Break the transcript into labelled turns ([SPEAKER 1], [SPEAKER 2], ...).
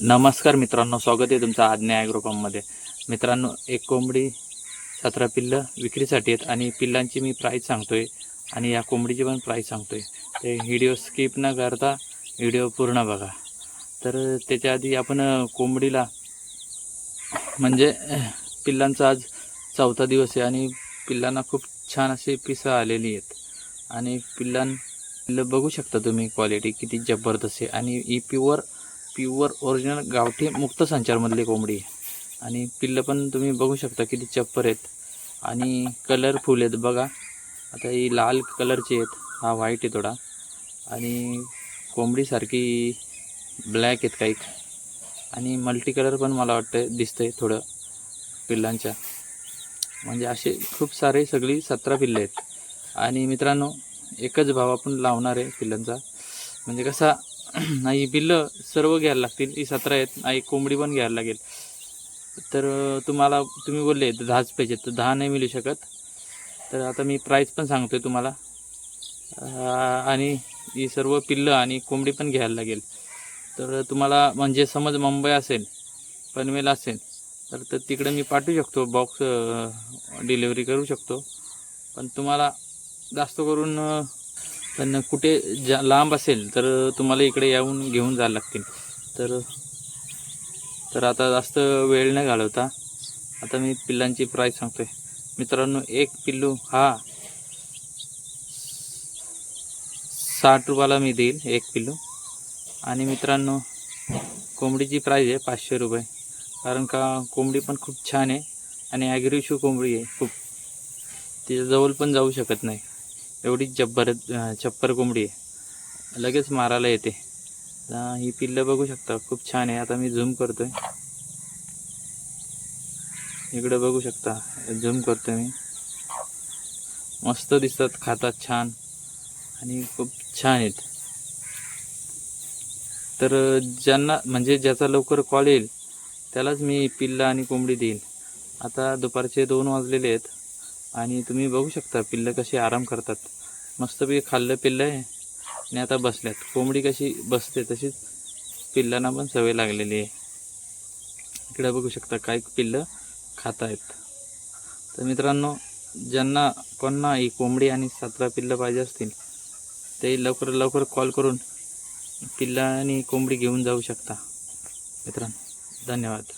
[SPEAKER 1] नमस्कार मित्रांनो स्वागत आहे तुमचं आज्ञा ॲग्रोफार्ममध्ये मित्रांनो एक कोंबडी सतरा पिल्लं विक्रीसाठी आहेत आणि पिल्लांची मी प्राईस आहे आणि या कोंबडीची पण प्राईस आहे ते व्हिडिओ स्किप न करता व्हिडिओ पूर्ण बघा. तर त्याच्या आधी आपण कोंबडीला म्हणजे पिल्लांचा आज चौथा दिवस आहे आणि पिल्लांना खूप छान अशी पिसं आलेली आहेत. आणि पिल्लां पिल्लं बघू शकता तुम्ही क्वालिटी किती जबरदस्त आहे. आणि ई प्युअर प्युअर ओरिजिनल गावठी मुक्त संचारमधली कोंबडी. आहे आणि पिल्लं पण तुम्ही बघू शकता किती चप्पर आहेत. आणि कलरफुल आहेत. बघा आता ही लाल कलरची आहेत. हा व्हाईट आहे थोडा. आणि कोंबडीसारखी ब्लॅक आहेत काही. आणि मल्टी कलर पण मला वाटतं दिसतं आहे थोडं पिल्लांच्या. म्हणजे असे खूप सारे सगळी सतरा पिल्लं आहेत. आणि मित्रांनो एकच भाव आपण लावणार आहे पिल्लांचा. म्हणजे कसा नाही पिल्लं सर्व घ्यायला लागतील. ही सतरा आहेत नाही कोंबडी पण घ्यायला लागेल. तर तुम्हाला तुम्ही बोलले तर दहाच पाहिजे तर दहा नाही मिळू शकत. तर आता मी प्राईस पण सांगतो आहे तुम्हाला आणि ही सर्व पिल्लं आणि कोंबडी पण घ्यायला लागेल. तर तुम्हाला म्हणजे समज मुंबई असेल पनवेल असेल तर तर तिकडे मी पाठवू शकतो. बॉक्स डिलेवरी करू शकतो. पण तुम्हाला जास्त करून पण कुठे जा लांब असेल तर तुम्हाला इकडे येऊन घेऊन जायला लागतील. तर तर आता जास्त वेळ न घालवता. आता मी पिल्लांची प्राईस सांगतोय. मित्रांनो एक पिल्लू हा साठ रुपयाला मी देईल एक पिल्लू. आणि मित्रांनो कोंबडीची प्राईस आहे पाचशे रुपये. कारण का कोंबडी पण खूप छान आहे आणि ॲग्रेसिव्ह कोंबडी आहे खूप. तिच्याजवळ पण जाऊ शकत नाही. एवढी जब्बर छप्पर कोंबडी आहे. लगेच मारायला येते. ही पिल्लं बघू शकता खूप छान आहे. आता मी झूम करतोय. इकडं बघू शकता झूम करतोय मी. मस्त दिसतात खातात छान. आणि खूप छान आहेत. तर ज्यांना म्हणजे ज्याचा लवकर कॉल येईल त्यालाच मी पिल्लं आणि कोंबडी देईल. आता दुपारचे दोन वाजलेले आहेत. आणि तुम्ही बघू शकता पिल्लं कशी आराम करतात. मस्तपैकी खाल्लं पिल्लं आहे. आणि आता बसल्यात. कोंबडी कशी बसते तशीच पिल्लांना पण सवय लागलेली आहे. इकडे बघू शकता काय पिल्लं खात आहेत तर मित्रांनो ज्यांना कोणना ही कोंबडी आणि सातरा पिल्लं पाहिजे असतील ते लवकर लवकर कॉल करून पिल्ला आणि कोंबडी घेऊन जाऊ शकता. मित्रांनो धन्यवाद.